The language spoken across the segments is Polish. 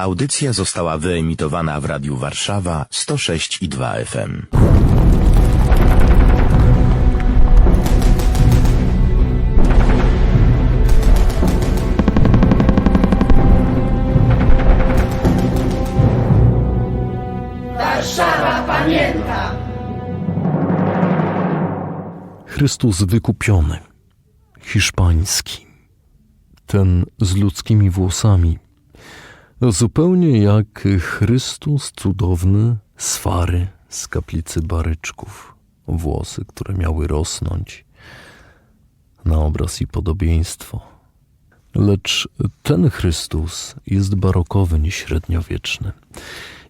Audycja została wyemitowana w Radiu Warszawa 106 i 2 FM. Warszawa pamięta! Chrystus wykupiony, hiszpański, ten z ludzkimi włosami, zupełnie jak Chrystus cudowny z Fary, z kaplicy Baryczków, włosy, które miały rosnąć na obraz i podobieństwo. Lecz ten Chrystus jest barokowy, nieśredniowieczny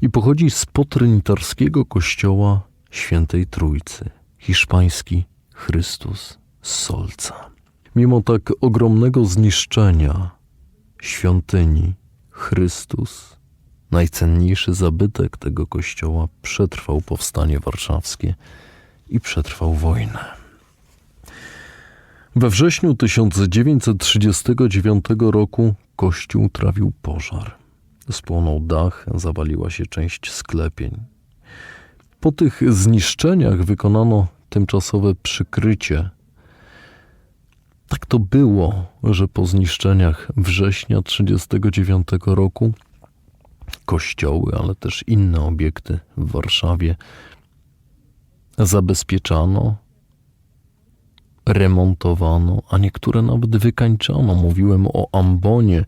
i pochodzi z potrinitarskiego kościoła Świętej Trójcy, hiszpański Chrystus z Solca. Mimo tak ogromnego zniszczenia świątyni, Chrystus, najcenniejszy zabytek tego kościoła, przetrwał powstanie warszawskie i przetrwał wojnę. We wrześniu 1939 roku kościół trawił pożar. Spłonął dach, zawaliła się część sklepień. Po tych zniszczeniach wykonano tymczasowe przykrycie. Tak to było, że po zniszczeniach września 1939 roku kościoły, ale też inne obiekty w Warszawie zabezpieczano, remontowano, a niektóre nawet wykańczano. Mówiłem o ambonie,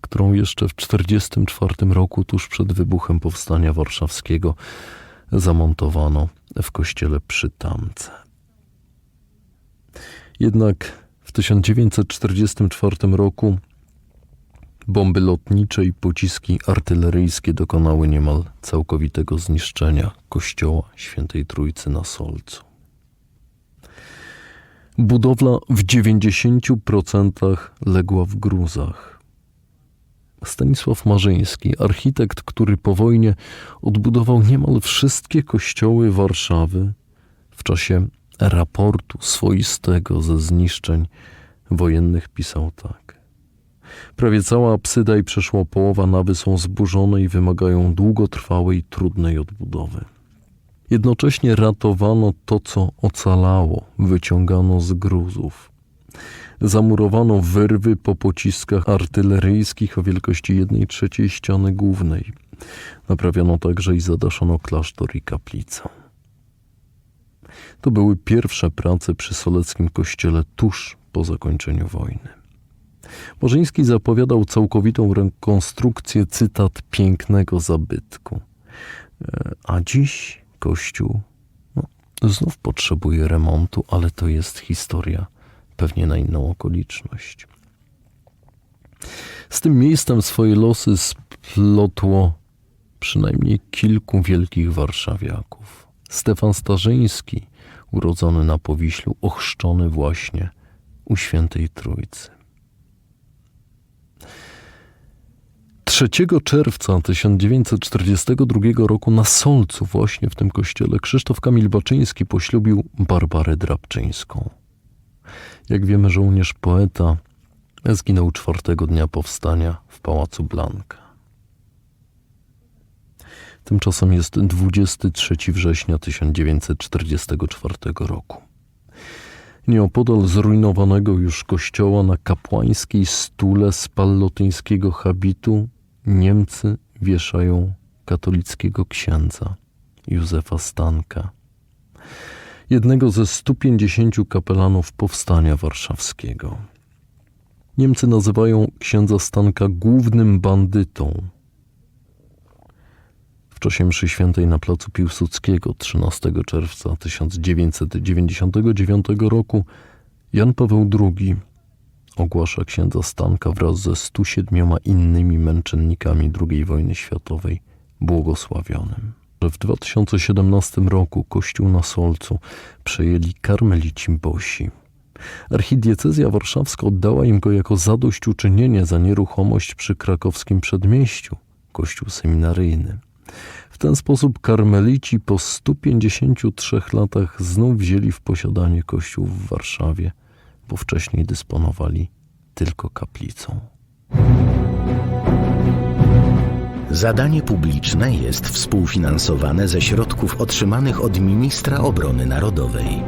którą jeszcze w 1944 roku, tuż przed wybuchem Powstania Warszawskiego, zamontowano w kościele przy Tamce. Jednak 1944 roku bomby lotnicze i pociski artyleryjskie dokonały niemal całkowitego zniszczenia kościoła Świętej Trójcy na Solcu. Budowla w 90% legła w gruzach. Stanisław Marzyński, architekt, który po wojnie odbudował niemal wszystkie kościoły Warszawy, w czasie raportu swoistego ze zniszczeń wojennych pisał tak. Prawie cała absyda i przeszła połowa nawy są zburzone i wymagają długotrwałej, trudnej odbudowy. Jednocześnie ratowano to, co ocalało, wyciągano z gruzów. Zamurowano wyrwy po pociskach artyleryjskich o wielkości jednej trzeciej ściany głównej. Naprawiono także i zadaszono klasztor i kaplicę. To były pierwsze prace przy soleckim kościele tuż po zakończeniu wojny. Morzyński zapowiadał całkowitą rekonstrukcję, cytat, pięknego zabytku. E, A dziś kościół no, znów potrzebuje remontu, ale to jest historia pewnie na inną okoliczność. Z tym miejscem swoje losy splotło przynajmniej kilku wielkich warszawiaków. Stefan Starzyński, urodzony na Powiślu, ochrzczony właśnie u Świętej Trójcy. 3 czerwca 1942 roku na Solcu, właśnie w tym kościele, Krzysztof Kamil Baczyński poślubił Barbarę Drabczyńską. Jak wiemy, żołnierz poeta zginął czwartego dnia powstania w Pałacu Blanka. Tymczasem jest 23 września 1944 roku. Nieopodal zrujnowanego już kościoła na kapłańskiej stule z pallotyńskiego habitu Niemcy wieszają katolickiego księdza Józefa Stanka, jednego ze 150 kapelanów powstania warszawskiego. Niemcy nazywają księdza Stanka głównym bandytą. W czasie mszy świętej na placu Piłsudskiego 13 czerwca 1999 roku Jan Paweł II ogłasza księdza Stanka wraz ze 107 innymi męczennikami II wojny światowej błogosławionym. W 2017 roku kościół na Solcu przejęli karmelici Bosi. Archidiecezja warszawska oddała im go jako zadośćuczynienie za nieruchomość przy krakowskim przedmieściu, kościół seminaryjny. W ten sposób karmelici po 153 latach znów wzięli w posiadanie kościół w Warszawie, bo wcześniej dysponowali tylko kaplicą. Zadanie publiczne jest współfinansowane ze środków otrzymanych od Ministra Obrony Narodowej.